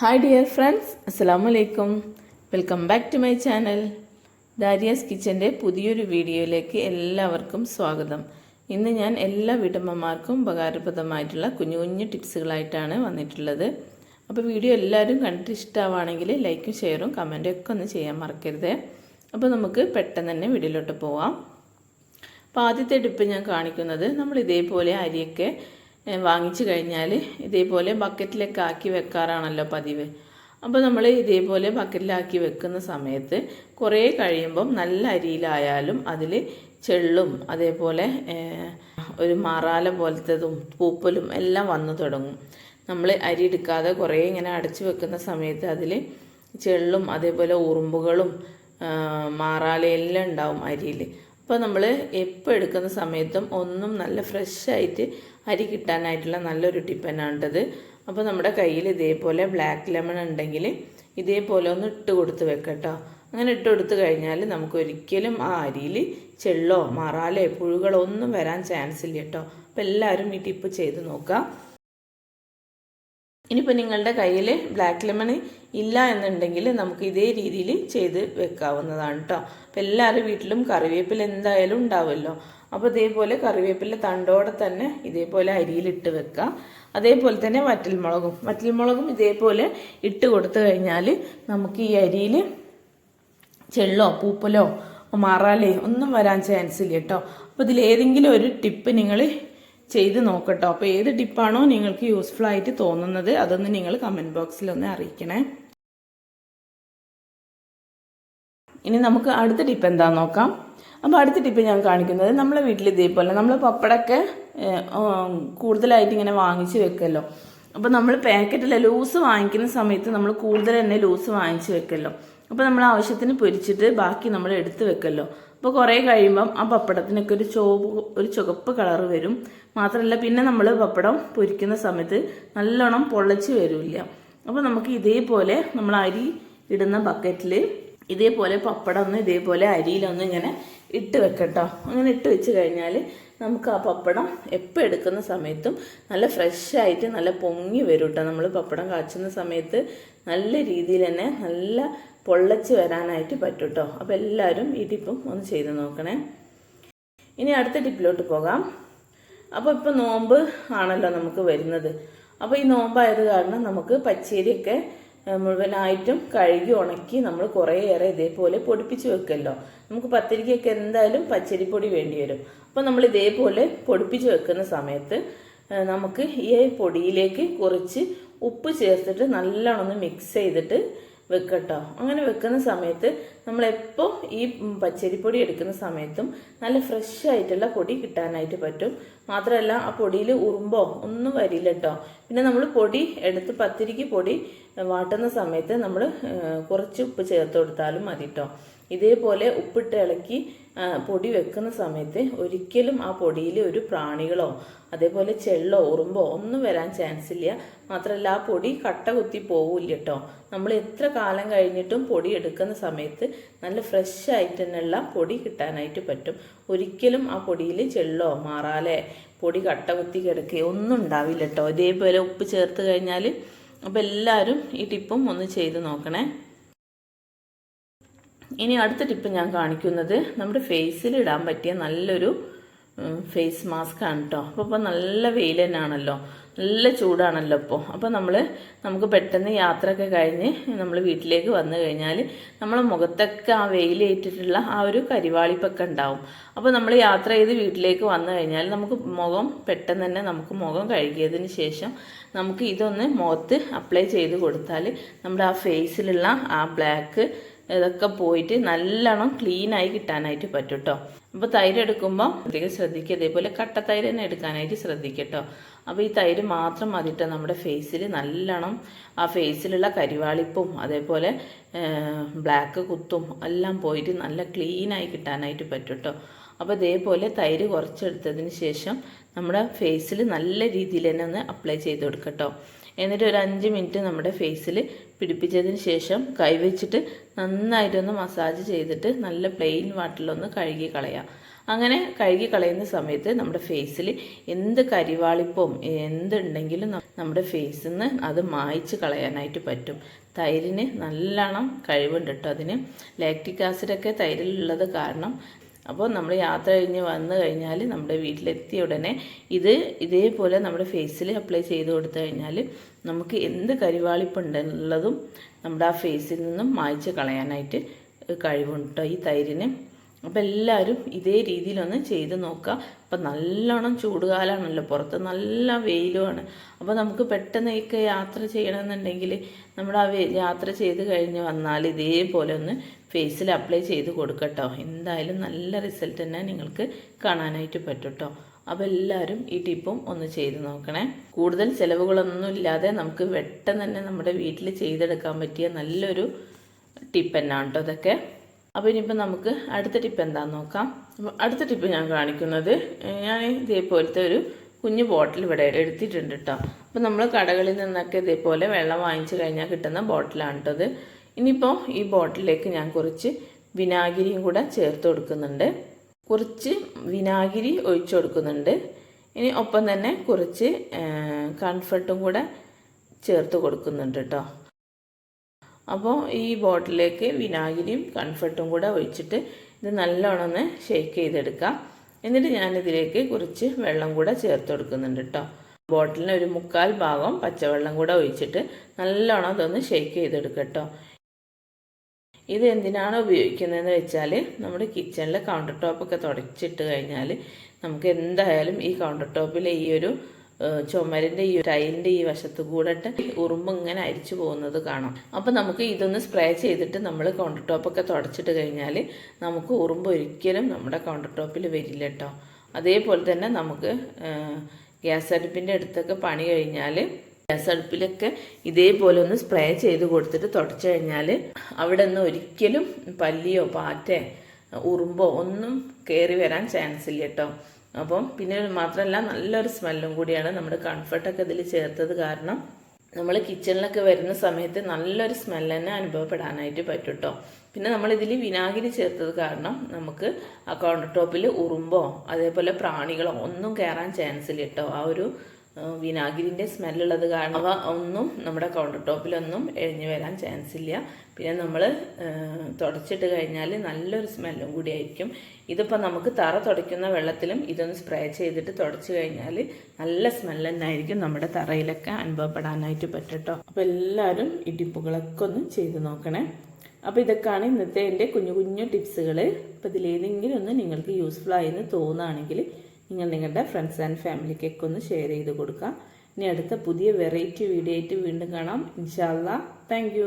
Hi dear friends അസ്സാം അലൈക്കും welcome back to my channel Dariya's കിച്ചന്റെ പുതിയൊരു വീഡിയോയിലേക്ക് എല്ലാവർക്കും സ്വാഗതം. ഇന്ന് ഞാൻ എല്ലാ വീട്ടമ്മമാർക്കും ഉപകാരപ്രദമായിട്ടുള്ള കുഞ്ഞു കുഞ്ഞു ടിപ്സുകളായിട്ടാണ് വന്നിട്ടുള്ളത്. അപ്പോൾ വീഡിയോ എല്ലാവരും കണ്ടിട്ട് ഇഷ്ടമാണെങ്കിൽ ലൈക്കും ഷെയറും കമന്റും ഒക്കെ ഒന്ന് ചെയ്യാൻ മറക്കരുത്. അപ്പോൾ നമുക്ക് പെട്ടെന്ന് തന്നെ വീഡിയോയിലോട്ട് പോവാം. അപ്പോൾ ആദ്യത്തെ ടിപ്പ് ഞാൻ കാണിക്കുന്നത് നമ്മൾ ഇതേപോലെ അരിയൊക്കെ വാങ്ങിച്ചു കഴിഞ്ഞാൽ ഇതേപോലെ ബക്കറ്റിലൊക്കെ ആക്കി വെക്കാറാണല്ലോ പതിവ്. അപ്പോൾ നമ്മൾ ഇതേപോലെ ബക്കറ്റിലാക്കി വെക്കുന്ന സമയത്ത് കുറേ കഴിയുമ്പം നല്ല അരിയിലായാലും അതിൽ ചെള്ളും അതേപോലെ ഒരു മറാല പോലത്തതും പൂപ്പലും എല്ലാം വന്നു തുടങ്ങും. നമ്മൾ അരി എടുക്കാതെ കുറേ ഇങ്ങനെ അടച്ചു വെക്കുന്ന സമയത്ത് അതിൽ ചെള്ളും അതേപോലെ ഉറുമ്പുകളും മാറാലയെല്ലാം ഉണ്ടാവും അരിയിൽ അപ്പോൾ നമ്മൾ എപ്പോൾ എടുക്കുന്ന സമയത്തും ഒന്നും നല്ല ഫ്രഷ് ആയിട്ട് അരി കിട്ടാനായിട്ടുള്ള നല്ലൊരു ടിപ്പ് തന്നെയാണിട്ടത് അപ്പോൾ നമ്മുടെ കയ്യിൽ ഇതേപോലെ ബ്ലാക്ക് ലെമൺ ഉണ്ടെങ്കിൽ ഇതേപോലെ ഒന്ന് ഇട്ട് കൊടുത്ത് വെക്കട്ടോ അങ്ങനെ ഇട്ട് കൊടുത്ത് കഴിഞ്ഞാൽ നമുക്ക് ഒരിക്കലും ആ അരിയിൽ ചെള്ളോ മറാലോ പുഴുകളോ ഒന്നും വരാൻ ചാൻസ് ഇല്ല കേട്ടോ അപ്പോൾ എല്ലാവരും ഈ ടിപ്പ് ചെയ്ത് നോക്കാം. ഇനിയിപ്പോൾ നിങ്ങളുടെ കയ്യിൽ ബ്ലാക്ക് ലെമൺ ഇല്ല എന്നുണ്ടെങ്കിൽ നമുക്ക് ഇതേ രീതിയിൽ ചെയ്ത് വെക്കാവുന്നതാണ് കേട്ടോ അപ്പോൾ എല്ലാവരുടെ വീട്ടിലും കറിവേപ്പില എന്തായാലും ഉണ്ടാവുമല്ലോ അപ്പോൾ ഇതേപോലെ കറിവേപ്പില തണ്ടോടെ തന്നെ ഇതേപോലെ അരിയിലിട്ട് വെക്കുക അതേപോലെ തന്നെ വറ്റൽമുളകും. വറ്റൽമുളകും ഇതേപോലെ ഇട്ട് കൊടുത്തു കഴിഞ്ഞാൽ നമുക്ക് ഈ അരിയിൽ ചെള്ളോ പൂപ്പലോ മാറാലേ ഒന്നും വരാൻ ചാൻസ് ഇല്ല കേട്ടോ അപ്പോൾ ഇതിലേതെങ്കിലും ഒരു ടിപ്പ് നിങ്ങൾ ചെയ്ത് നോക്കട്ടോ. അപ്പോൾ ഏത് ടിപ്പാണോ നിങ്ങൾക്ക് യൂസ്ഫുൾ ആയിട്ട് തോന്നുന്നത് അതൊന്ന് നിങ്ങൾ കമന്റ് ബോക്സിൽ ഒന്ന് അറിയിക്കണേ. ഇനി നമുക്ക് അടുത്ത ടിപ്പ് എന്താ നോക്കാം. അപ്പോൾ അടുത്ത ടിപ്പ് ഞാൻ കാണിക്കുന്നത് നമ്മളെ വീട്ടിൽ ഇതേപോലെ നമ്മൾ പപ്പടമൊക്കെ കൂടുതലായിട്ട് ഇങ്ങനെ വാങ്ങിച്ച് വെക്കല്ലോ. അപ്പോൾ നമ്മൾ പാക്കറ്റിൽ ലൂസ് വാങ്ങിക്കുന്ന സമയത്ത് നമ്മൾ കൂടുതൽ തന്നെ ലൂസ് വാങ്ങിച്ച് വെക്കല്ലോ. അപ്പോൾ നമ്മൾ ആവശ്യത്തിന് പൊരിച്ചിട്ട് ബാക്കി നമ്മൾ എടുത്ത് വെക്കല്ലോ. അപ്പോൾ കുറേ കഴിയുമ്പം ആ പപ്പടത്തിനൊക്കെ ഒരു ചോപ്പ് ഒരു ചുവപ്പ് കളർ വരും. മാത്രമല്ല പിന്നെ നമ്മൾ പപ്പടം പൊരിക്കുന്ന സമയത്ത് നല്ലോണം പൊള്ളച്ച് വരില്ല. അപ്പോൾ നമുക്ക് ഇതേപോലെ നമ്മൾ അരി ഇടുന്ന ബക്കറ്റിൽ ഇതേപോലെ പപ്പടം ഒന്ന് ഇതേപോലെ അരിയിലൊന്ന് ഇങ്ങനെ ഇട്ട് വെക്കട്ടോ. അങ്ങനെ ഇട്ട് വെച്ച് കഴിഞ്ഞാൽ നമുക്ക് ആ പപ്പടം എപ്പോൾ എടുക്കുന്ന സമയത്തും നല്ല ഫ്രഷായിട്ട് നല്ല പൊങ്ങി വരും കേട്ടോ നമ്മൾ പപ്പടം കാച്ചുന്ന സമയത്ത് നല്ല രീതിയിൽ തന്നെ നല്ല പൊള്ളച്ച് വരാനായിട്ട് പറ്റും കേട്ടോ അപ്പോൾ എല്ലാവരും ഈ ടിപ്പും ഒന്ന് ചെയ്ത് നോക്കണേ. ഇനി അടുത്ത ടിപ്പിലോട്ട് പോകാം. അപ്പോൾ ഇപ്പോൾ നോമ്പ് ആണല്ലോ നമുക്ക് വരുന്നത്. അപ്പോൾ ഈ നോമ്പായത് കാരണം നമുക്ക് പച്ചരിയൊക്കെ മുഴുവനായിട്ടും കഴുകി ഉണക്കി നമ്മൾ കുറേയേറെ ഇതേപോലെ പൊടിപ്പിച്ച് വെക്കല്ലോ. നമുക്ക് പത്തിരിക്കൊക്കെ എന്തായാലും പച്ചരിപ്പൊടി വേണ്ടി വരും. അപ്പോൾ നമ്മൾ ഇതേപോലെ പൊടിപ്പിച്ച് വെക്കുന്ന സമയത്ത് നമുക്ക് ഈ പൊടിയിലേക്ക് കുറച്ച് ഉപ്പ് ചേർത്തിട്ട് നല്ലോണം ഒന്ന് മിക്സ് ചെയ്തിട്ട് വെക്കട്ടോ. അങ്ങനെ വെക്കുന്ന സമയത്ത് നമ്മളെപ്പോൾ ഈ പച്ചരിപ്പൊടി എടുക്കുന്ന സമയത്തും നല്ല ഫ്രഷ് ആയിട്ടുള്ള പൊടി കിട്ടാനായിട്ട് പറ്റും. മാത്രമല്ല ആ പൊടിയിൽ ഉറുമ്പോ ഒന്നും വരില്ല കേട്ടോ പിന്നെ നമ്മൾ പൊടി എടുത്ത് പത്തിരിക്ക് പൊടി വാട്ടുന്ന സമയത്ത് നമ്മൾ കുറച്ച് ഉപ്പ് ചേർത്ത് കൊടുത്താലും മതി കേട്ടോ ഇതേപോലെ ഉപ്പിട്ട് ഇളക്കി പൊടി വെക്കുന്ന സമയത്ത് ഒരിക്കലും ആ പൊടിയിൽ ഒരു പ്രാണികളോ അതേപോലെ ചെള്ളോ ഉറുമ്പോ ഒന്നും വരാൻ ചാൻസ് ഇല്ല. മാത്രമല്ല ആ പൊടി കട്ട കുത്തി പോവില്ല കേട്ടോ നമ്മൾ എത്ര കാലം കഴിഞ്ഞിട്ടും പൊടി എടുക്കുന്ന സമയത്ത് നല്ല ഫ്രഷ് ആയിട്ട് തന്നെയുള്ള പൊടി കിട്ടാനായിട്ട് പറ്റും. ഒരിക്കലും ആ പൊടിയിൽ ചെള്ളോ മാറാലേ പൊടി കട്ട കുത്തി കിടക്കുകയോ ഒന്നും ഉണ്ടാവില്ല കേട്ടോ. ഇതേപോലെ ഉപ്പ് ചേർത്ത് കഴിഞ്ഞാൽ അപ്പോൾ എല്ലാവരും ഈ ടിപ്പും ഒന്ന് ചെയ്ത് നോക്കണേ. ഇനി അടുത്ത ടിപ്പ് ഞാൻ കാണിക്കുന്നത് നമ്മുടെ ഫേസിൽ ഇടാൻ പറ്റിയ നല്ലൊരു ഫേസ് മാസ്ക് ആണ് കേട്ടോ. അപ്പോൾ നല്ല വെയിൽ തന്നെയാണല്ലോ. നല്ല ചൂടാണല്ലോ ഇപ്പോൾ അപ്പോൾ നമ്മൾ നമുക്ക് പെട്ടെന്ന് യാത്രയൊക്കെ കഴിഞ്ഞ് നമ്മൾ വീട്ടിലേക്ക് വന്നു കഴിഞ്ഞാൽ നമ്മളെ മുഖത്തൊക്കെ ആ വെയിലേറ്റിട്ടുള്ള ആ ഒരു കരിവാളിപ്പൊക്കെ ഉണ്ടാവും. അപ്പോൾ നമ്മൾ യാത്ര ചെയ്ത് വീട്ടിലേക്ക് വന്നു കഴിഞ്ഞാൽ നമുക്ക് മുഖം പെട്ടെന്ന് തന്നെ നമുക്ക് മുഖം കഴുകിയതിന് ശേഷം നമുക്ക് ഇതൊന്ന് മുഖത്ത് അപ്ലൈ ചെയ്ത് കൊടുത്താൽ നമ്മുടെ ആ ഫേസിലുള്ള ആ ബ്ലാക്ക് ഇതൊക്കെ പോയിട്ട് നല്ലോണം ക്ലീനായി കിട്ടാനായിട്ട് പറ്റും കേട്ടോ അപ്പോൾ തൈര് എടുക്കുമ്പോൾ അധികം ശ്രദ്ധിക്കുക. ഇതേപോലെ കട്ട തൈര് തന്നെ എടുക്കാനായിട്ട് ശ്രദ്ധിക്കട്ടോ കേട്ടോ. അപ്പോൾ ഈ തൈര് മാത്രം മതിട്ട് നമ്മുടെ ഫേസിൽ നല്ലോണം ആ ഫേസിലുള്ള കരിവാളിപ്പും അതേപോലെ ബ്ലാക്ക് കുത്തും എല്ലാം പോയിട്ട് നല്ല ക്ലീനായി കിട്ടാനായിട്ട് പറ്റും കേട്ടോ. അപ്പോൾ ഇതേപോലെ തൈര് കുറച്ചെടുത്തതിന് ശേഷം നമ്മുടെ ഫേസിൽ നല്ല രീതിയിൽ തന്നെ ഒന്ന് അപ്ലൈ ചെയ്ത് കൊടുക്കട്ടോ എന്നിട്ട് ഒരു അഞ്ച് മിനിറ്റ് നമ്മുടെ ഫേസിൽ പിടിപ്പിച്ചതിന് ശേഷം കൈവച്ചിട്ട് നന്നായിട്ടൊന്ന് മസാജ് ചെയ്തിട്ട് നല്ല പ്ലെയിൻ വാട്ടറിലൊന്ന് കഴുകി കളയാം. അങ്ങനെ കഴുകി കളയുന്ന സമയത്ത് നമ്മുടെ ഫേസിൽ എന്ത് കരിവാളിപ്പവും എന്തുണ്ടെങ്കിലും നമ്മുടെ ഫേസിൽ നിന്ന് അത് മായ്ച്ച് കളയാനായിട്ട് പറ്റും. തൈരിന് നല്ലോണം കഴിവുണ്ട് കേട്ടോ അതിന്. ലാക്റ്റിക് ആസിഡൊക്കെ തൈരിലുള്ളത് കാരണം അപ്പോൾ നമ്മൾ യാത്ര കഴിഞ്ഞ് വന്നു കഴിഞ്ഞാൽ നമ്മുടെ വീട്ടിലെത്തിയ ഉടനെ ഇത് ഇതേപോലെ നമ്മുടെ ഫേസിൽ അപ്ലൈ ചെയ്ത് കൊടുത്തു കഴിഞ്ഞാൽ നമുക്ക് എന്ത് കരിവാളിപ്പുണ്ടെന്നുള്ളതും നമ്മുടെ ആ ഫേസിൽ നിന്നും മായ്ച്ച് കളയാനായിട്ട് കഴിവുണ്ട് ഈ തൈരിന്. അപ്പോൾ എല്ലാവരും ഇതേ രീതിയിലൊന്ന് ചെയ്ത് നോക്കുക അപ്പം നല്ലോണം ചൂടുകാലമാണല്ലോ പുറത്ത് നല്ല വെയിലുമാണ്. അപ്പോൾ നമുക്ക് പെട്ടെന്നൊക്കെ യാത്ര ചെയ്യണമെന്നുണ്ടെങ്കിൽ നമ്മൾ ആ യാത്ര ചെയ്ത് കഴിഞ്ഞ് വന്നാൽ ഇതേപോലെ ഒന്ന് ഫേസിൽ അപ്ലൈ ചെയ്ത് കൊടുക്കട്ടോ. എന്തായാലും നല്ല റിസൾട്ട് തന്നെ നിങ്ങൾക്ക് കാണാനായിട്ട് പറ്റും കേട്ടോ അപ്പോൾ എല്ലാവരും ഈ ടിപ്പും ഒന്ന് ചെയ്ത് നോക്കണേ. കൂടുതൽ ചിലവുകളൊന്നും ഇല്ലാതെ നമുക്ക് പെട്ടെന്ന് തന്നെ നമ്മുടെ വീട്ടിൽ ചെയ്തെടുക്കാൻ പറ്റിയ നല്ലൊരു ടിപ്പ് തന്നെയാണ് കേട്ടോ ഇതൊക്കെ. അപ്പോൾ ഇനിയിപ്പോൾ നമുക്ക് അടുത്ത ടിപ്പ് എന്താണെന്ന് നോക്കാം. അടുത്ത ടിപ്പ് ഞാൻ കാണിക്കുന്നത് ഞാൻ ഇതേപോലത്തെ ഒരു കുഞ്ഞു ബോട്ടിൽ ഇവിടെ എടുത്തിട്ടുണ്ട് കേട്ടോ അപ്പോൾ നമ്മൾ കടകളിൽ നിന്നൊക്കെ ഇതേപോലെ വെള്ളം വാങ്ങിച്ചു കഴിഞ്ഞാൽ കിട്ടുന്ന ബോട്ടിലാണ് കേട്ടോ ഇത്. ഇനിയിപ്പോൾ ഈ ബോട്ടിലേക്ക് ഞാൻ കുറച്ച് വിനാഗിരിയും കൂടെ ചേർത്ത് കൊടുക്കുന്നുണ്ട്. കുറച്ച് വിനാഗിരി ഒഴിച്ചു കൊടുക്കുന്നുണ്ട്. ഇനി ഒപ്പം തന്നെ കുറച്ച് കൺഫർട്ടും കൂടെ ചേർത്ത് കൊടുക്കുന്നുണ്ട് കേട്ടോ അപ്പോൾ ഈ ബോട്ടിലേക്ക് വിനാഗിരിയും കൺഫർട്ടും കൂടെ ഒഴിച്ചിട്ട് ഇത് നല്ലോണം ഒന്ന് ഷേക്ക് ചെയ്തെടുക്കാം. എന്നിട്ട് ഞാനിതിലേക്ക് കുറച്ച് വെള്ളം കൂടെ ചേർത്ത് കൊടുക്കുന്നുണ്ട് കേട്ടോ. ബോട്ടിലിന് ഒരു മുക്കാൽ ഭാഗം പച്ചവെള്ളം കൂടെ ഒഴിച്ചിട്ട് നല്ലോണം അതൊന്ന് ഷേക്ക് ചെയ്തെടുക്കട്ടോ കേട്ടോ. ഇത് എന്തിനാണ് ഉപയോഗിക്കുന്നതെന്ന് വെച്ചാൽ നമ്മുടെ കിച്ചണിലെ കൗണ്ടർ ടോപ്പൊക്കെ തുടച്ചിട്ട് കഴിഞ്ഞാൽ നമുക്ക് എന്തായാലും ഈ കൗണ്ടർ ടോപ്പിലെ ഈ ഒരു ചുമരിന്റെ ഈ ടൈലിന്റെ ഈ വശത്ത് കൂടെ ഉറുമ്പ് ഇങ്ങനെ അരിച്ചു പോകുന്നത് കാണാം. അപ്പോൾ നമുക്ക് ഇതൊന്ന് സ്പ്രേ ചെയ്തിട്ട് നമ്മൾ കൗണ്ടർ ടോപ്പൊക്കെ തുടച്ചിട്ട് കഴിഞ്ഞാൽ നമുക്ക് ഉറുമ്പ് ഒരിക്കലും നമ്മുടെ കൗണ്ടർ ടോപ്പിൽ വരില്ല കേട്ടോ അതേപോലെ തന്നെ നമുക്ക് ഗ്യാസ് അടുപ്പിന്റെ അടുത്തൊക്കെ പണി കഴിഞ്ഞാൽ ഗ്യാസ് അടുപ്പിലൊക്കെ ഇതേപോലെ ഒന്ന് സ്പ്രേ ചെയ്ത് കൊടുത്തിട്ട് തുടച്ചു കഴിഞ്ഞാൽ അവിടെ നിന്ന് ഒരിക്കലും പല്ലിയോ പാറ്റേ ഉറുമ്പോ ഒന്നും കയറി വരാൻ ചാൻസ് ഇല്ല കേട്ടോ അപ്പം പിന്നെ മാത്രമല്ല നല്ലൊരു സ്മെല്ലും കൂടിയാണ് നമ്മൾ കംഫർട്ടൊക്കെ ഇതിൽ ചേർത്തത് കാരണം നമ്മൾ കിച്ചണിലൊക്കെ വരുന്ന സമയത്ത് നല്ലൊരു സ്മെല്ല് തന്നെ അനുഭവപ്പെടാനായിട്ട് പറ്റും കേട്ടോ പിന്നെ നമ്മളിതിൽ വിനാഗിരി ചേർത്തത് കാരണം നമുക്ക് ആ കൗണ്ടർ ടോപ്പിൽ ഉറുമ്പോ അതേപോലെ പ്രാണികളോ ഒന്നും കയറാൻ ചാൻസ് ഇല്ല കേട്ടോ ആ ഒരു വിനാഗിരിന്റെ സ്മെല്ലുള്ളത് കാരണം അവ ഒന്നും നമ്മുടെ കൗണ്ടർ ടോപ്പിലൊന്നും എഴിഞ്ഞു വരാൻ ചാൻസ് ഇല്ല. പിന്നെ നമ്മൾ തുടച്ചിട്ട് കഴിഞ്ഞാൽ നല്ലൊരു സ്മെല്ലും കൂടി ആയിരിക്കും. ഇതിപ്പോൾ നമുക്ക് തറ തുടയ്ക്കുന്ന വെള്ളത്തിലും ഇതൊന്ന് സ്പ്രേ ചെയ്തിട്ട് തുടച്ചു കഴിഞ്ഞാൽ നല്ല സ്മെല്ല് തന്നെയായിരിക്കും നമ്മുടെ തറയിലൊക്കെ അനുഭവപ്പെടാനായിട്ട് പറ്റട്ടോ. അപ്പോൾ എല്ലാവരും ഈ ടിപ്പുകളൊക്കെ ഒന്ന് ചെയ്ത് നോക്കണേ. അപ്പോൾ ഇതൊക്കെയാണ് ഇന്നത്തെ എന്റെ കുഞ്ഞു കുഞ്ഞു ടിപ്സുകൾ അപ്പോൾ ഇതിലേതെങ്കിലും ഒന്ന് നിങ്ങൾക്ക് യൂസ്ഫുൾ ആയെന്ന് തോന്നുകയാണെങ്കിൽ നിങ്ങൾ നിങ്ങളുടെ ഫ്രണ്ട്സ് ആൻഡ് ഫാമിലിക്കൊക്കെ ഒന്ന് ഷെയർ ചെയ്ത് കൊടുക്കുക ഇനി അടുത്ത പുതിയ വെറൈറ്റി വീഡിയോ ആയിട്ട് വീണ്ടും കാണാം. ഇൻഷാല്ല താങ്ക്